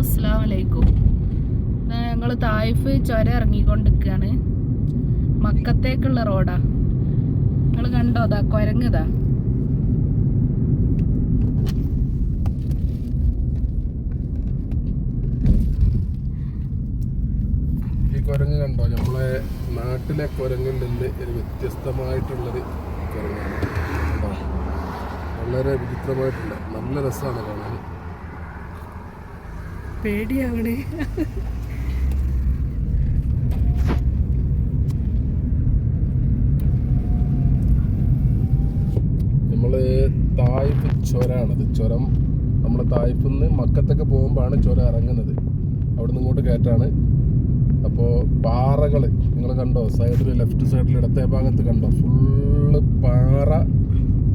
അസ്സാം വലൈക്കും ഞങ്ങൾ തായിഫ് ചുര ഇറങ്ങിക്കൊണ്ടിരിക്കുകയാണ് മക്കത്തേക്കുള്ള റോഡാ. നിങ്ങൾ കണ്ടോ? അതാ കുരങ്ങതാ ഈ കുരങ്ങ് കണ്ടോ? നമ്മളെ നാട്ടിലെ കുരങ്ങിൽ നിന്ന് ഒരു വ്യത്യസ്തമായിട്ടുള്ളൊരു കുരങ്ങാണ്. വളരെ വിചിത്രമായിട്ടുള്ള നല്ല രസമാണ് കാണാൻ. പേടിയാവണേ നമ്മൾ തായ്പ് ചുരമാണത് ചുരം നമ്മൾ തായ്പിൽ മക്കത്തൊക്കെ പോകുമ്പോഴാണ് ചുരം ഇറങ്ങുന്നത്. അവിടെ നിന്ന് ഇങ്ങോട്ട് കയറ്റാണ്. അപ്പോൾ പാറകൾ നിങ്ങൾ കണ്ടോ? സൈഡിൽ ലെഫ്റ്റ് സൈഡിൽ ഇടത്തെ ഭാഗത്ത് കണ്ടോ? ഫുള്ള് പാറ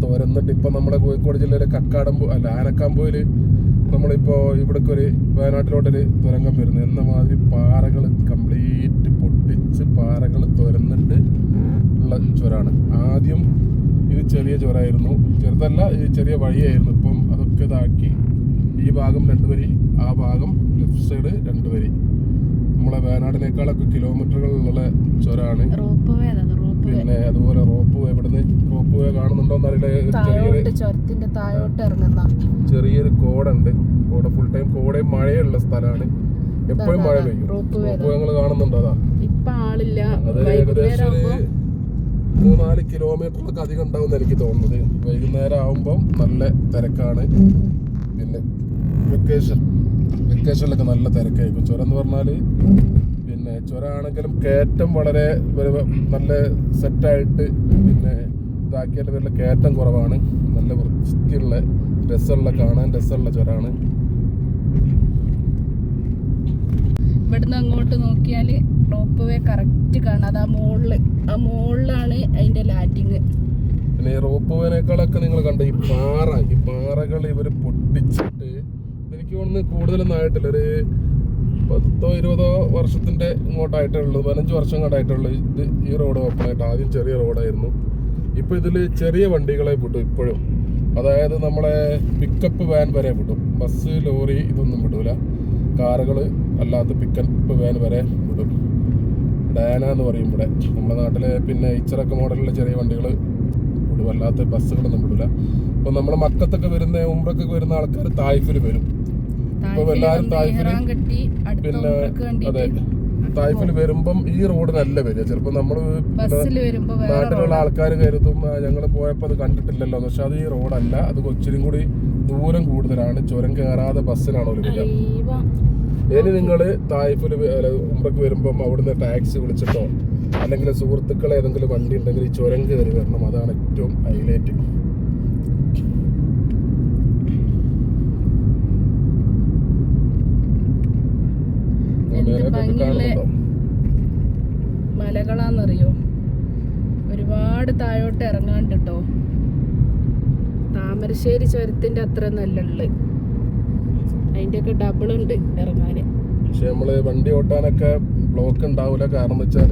തുരന്നിട്ട് ഇപ്പം നമ്മുടെ കോഴിക്കോട് ജില്ലയിലെ കക്കാടമ്പോ അല്ല ആനക്കാമ്പോയിൽ നമ്മളിപ്പോൾ ഇവിടേക്ക് ഒരു വയനാട്ടിലോട്ടൊരു തുരങ്കം വരുന്നു. എന്ന മാതിരി പാറകൾ കംപ്ലീറ്റ് പൊട്ടിച്ച് പാറകൾ തുരന്നിട്ട് ഉള്ള ചുരമാണ്. ആദ്യം ഇത് ചെറിയ ചുരമായിരുന്നു. ചെറുതല്ല ഇത് ചെറിയ വഴിയായിരുന്നു. ഇപ്പം അതൊക്കെ ഇതാക്കി. ഈ ഭാഗം രണ്ട് വരി ആ ഭാഗം ലെഫ്റ്റ് സൈഡ് രണ്ട് വരി. നമ്മളെ വയനാടിനേക്കാളൊക്കെ കിലോമീറ്ററുകളുള്ള ചുരമാണ്. പിന്നെ അതുപോലെ റോപ്പ് വേ ഇവിടുന്ന് റോപ്പ് വേ കാണുന്നുണ്ടോ എന്നറിയില്ല ചെറിയൊരു താഴോട്ട് ചുരത്തിന്റെ താഴോട്ട് ഇറങ്ങുന്ന. ചെറിയൊരു കോടുണ്ട്. കോട ഫുൾ ടൈം കോടയും മഴയുള്ള സ്ഥലമാണ് എപ്പോഴും മഴ പെയ്യും. റോപ്പ് വേ ഞങ്ങൾ കാണുന്നുണ്ടോ അതാ. ഇപ്പൊ ആളില്ല. അത് ഏകദേശം ഒരു മൂന്നാൽ കിലോമീറ്ററിലൊക്കെ അധികം ഉണ്ടാവും എനിക്ക് തോന്നുന്നത്. വൈകുന്നേരം ആവുമ്പം നല്ല തിരക്കാണ്. പിന്നെ വെക്കേഷൻ വെക്കേഷനിലൊക്കെ നല്ല തിരക്കായിരിക്കും. ചുരം എന്ന് പറഞ്ഞാൽ പിന്നെ ചുരമാണെങ്കിലും കയറ്റം വളരെ നല്ല സെറ്റായിട്ട് പിന്നെ ഇതാക്കിയാൽ വരുന്ന കയറ്റം കുറവാണ്. നല്ല വൃത്തിയുള്ള രസമുള്ള കാണാൻ രസമുള്ള ചുരമാണ് ഇവിടുന്ന് അങ്ങോട്ട് നോക്കിയാൽ റോപ്പ് വേ കറക്റ്റ് കാണാം. അത് ആ മുകളിൽ ആ മുകളിലാണ് അതിന്റെ ലാൻഡിങ് പിന്നെ ഈ റോപ്പ് വേനേക്കാളൊക്കെ നിങ്ങൾ കണ്ട? ഈ പാറ ഈ പാറകൾ ഇവർ പൊട്ടിച്ചിട്ട് എനിക്ക് തോന്നുന്നു കൂടുതലൊന്നും ആയിട്ടില്ല. ഒരു പത്തോ ഇരുപതോ വർഷത്തിന്റെ ഇങ്ങോട്ടായിട്ടേ ഉള്ളൂ. പതിനഞ്ച് വർഷം കൊണ്ടായിട്ടുള്ളൂ ഇത് ഈ റോഡ് ഓപ്പൺ ആയിട്ട് ആദ്യം ചെറിയ റോഡായിരുന്നു. ഇപ്പോൾ ഇതിൽ ചെറിയ വണ്ടികളെ വിട്ടു ഇപ്പോഴും. അതായത് നമ്മളെ പിക്കപ്പ് വാൻ വരെ വിടും. ബസ് ലോറി ഇതൊന്നും വിടൂല. കാറുകൾ അല്ലാത്ത പിക്കപ്പ് വാൻ വരെ വിടും. ഡാന എന്ന് പറയും ഇവിടെ. നമ്മുടെ നാട്ടിലെ പിന്നെ ഇച്ചറൊക്കെ മോഡലുള്ള ചെറിയ വണ്ടികൾ വിടും. അല്ലാത്ത ബസ്സുകളൊന്നും വിടൂല. അപ്പോൾ നമ്മൾ മക്കത്തൊക്കെ വരുന്ന ഉമ്രക്കൊക്കെ വരുന്ന ആൾക്കാർ തായ്ഫിൽ വരും. പിന്നെ തായ്ഫിൽ വരുമ്പം ഈ റോഡിനല്ല വരിക. ചിലപ്പോ നമ്മൾ ബസ്സിൽ വരുമ്പോ വേറെ നാട്ടിലുള്ള ആൾക്കാർ കരുതും ഞങ്ങൾ പോയപ്പോൾ അത് കണ്ടിട്ടില്ലല്ലോ. പക്ഷെ അത് ഈ റോഡല്ല അത് കൊച്ചിനും കൂടി ദൂരം കൂടുതലാണ്. ചുരം കയറാതെ ബസ്സിനാണ് ഒരു വരിക. ഇനി നിങ്ങൾ തായ്ഫിൽ ഉമ്രക്ക് വരുമ്പം അവിടുന്ന് ടാക്സി വിളിച്ചിട്ടോ അല്ലെങ്കിൽ സുഹൃത്തുക്കളെ ഏതെങ്കിലും വണ്ടി ഉണ്ടെങ്കിൽ ഈ ചുരം കയറി വരണം. അതാണ് ഏറ്റവും ഹൈലൈറ്റ്. ഭംഗിയുള്ള മലകളാന്നറിയോ? ഒരുപാട് താഴോട്ട് ഇറങ്ങാണ്ട് കേട്ടോ താമരശ്ശേരി ചുരത്തിന്റെ അത്ര നല്ല അതിന്റെ ഒക്കെ ഡബിൾ ഉണ്ട് ഇറങ്ങാന്. പക്ഷെ നമ്മൾ വണ്ടി ഓട്ടാനൊക്കെ ബ്ലോക്ക് ഉണ്ടാവില്ല കാരണം വെച്ചാൽ വെച്ചാൽ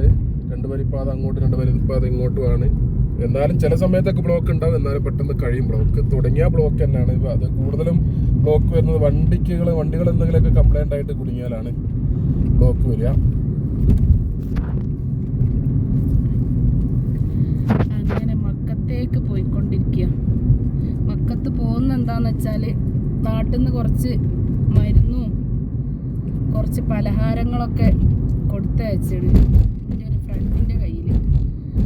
രണ്ട് വരിപ്പാത അങ്ങോട്ട് രണ്ട് വരിപ്പാത ഇങ്ങോട്ടുമാണ് എന്നാലും ചില സമയത്തൊക്കെ ബ്ലോക്ക് ഉണ്ടാവും. എന്നാലും പെട്ടെന്ന് കഴിയും. ബ്ലോക്ക് തുടങ്ങിയ ബ്ലോക്ക് തന്നെയാണ്. അത് കൂടുതലും ബ്ലോക്ക് വരുന്നത് വണ്ടിക്കുകൾ വണ്ടികൾ എന്തെങ്കിലുമൊക്കെ കംപ്ലൈന്റ് ആയിട്ട് കുടുങ്ങിയാലാണ്. ബ്ലോക്ക് അങ്ങനെ മക്കത്തേക്ക് പോയിക്കൊണ്ടിരിക്കുക മക്കത്ത് പോകുന്ന എന്താന്ന് വെച്ചാൽ നാട്ടിൽ നിന്ന് കുറച്ച് മരുന്നും കുറച്ച് പലഹാരങ്ങളൊക്കെ കൊടുത്തയച്ചിട് എന്റെ ഒരു ഫ്രണ്ടിന്റെ കയ്യിൽ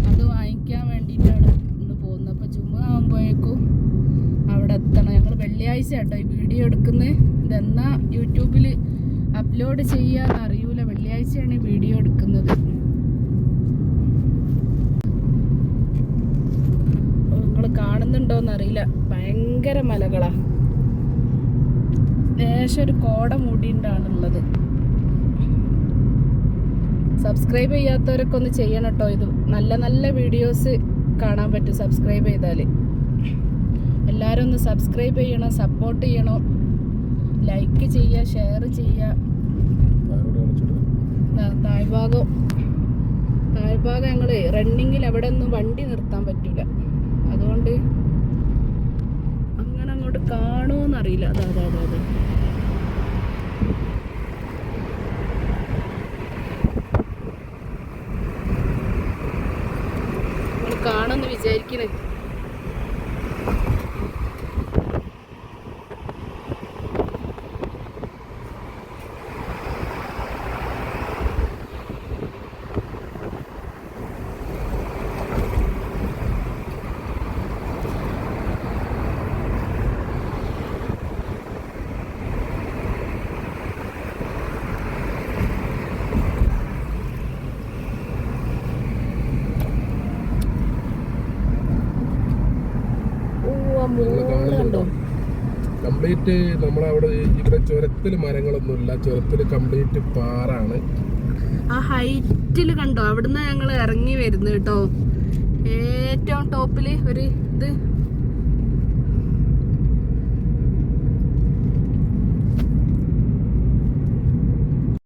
അത് വാങ്ങിക്കാൻ വേണ്ടിയിട്ടാണ് ഇന്ന് പോകുന്നത്. അപ്പോൾ ചുമ ആകുമ്പോഴേക്കും അവിടെ എത്തണം. ഞങ്ങൾ വെള്ളിയാഴ്ച കേട്ടോ ഈ വീഡിയോ എടുക്കുന്നത് ഇതെന്നാ യൂട്യൂബിൽ അപ്ലോഡ് ചെയ്യാന്ന് അറിയൂല. വെള്ളിയാഴ്ചയാണ് ഈ വീഡിയോ എടുക്കുന്നത്. നിങ്ങൾ കാണുന്നുണ്ടോന്ന് അറിയില്ല. ഭയങ്കര മലകളാ. ലേശം ഒരു കോട മൂടിണ്ടാണുള്ളത്. സബ്സ്ക്രൈബ് ചെയ്യാത്തവരൊക്കെ ഒന്ന് ചെയ്യണം കേട്ടോ ഇത്. നല്ല നല്ല വീഡിയോസ് കാണാൻ പറ്റും സബ്സ്ക്രൈബ് ചെയ്താൽ എല്ലാവരും ഒന്ന് സബ്സ്ക്രൈബ് ചെയ്യണം സപ്പോർട്ട് ചെയ്യണം. ലൈക്ക് ചെയ്യുക ഷെയർ ചെയ്യുക. താഴ്ഭാഗം താഴ്ഭാഗം ഞങ്ങൾ റണ്ണിങ്ങിൽ അവിടെ ഒന്നും വണ്ടി നിർത്താൻ പറ്റില്ല അതുകൊണ്ട് അങ്ങനെ അങ്ങോട്ട് കാണുമെന്നറിയില്ല അതെ അതെ അതെ അതെ. കാണുമെന്ന് വിചാരിക്കണേ. കണ്ടോ? കംപ്ലീറ്റ് നമ്മളവിടെ ഇവിടെ ചുരത്തിൽ മരങ്ങളൊന്നുമില്ല. ചുരത്തിൽ കംപ്ലീറ്റ് പാറാണ്. ആ ഹൈറ്റിൽ കണ്ടോ? അവിടുന്ന് ഞങ്ങൾ ഇറങ്ങി വരുന്നു കേട്ടോ. ഏറ്റവും ടോപ്പിൽ ഒരു ഇത്.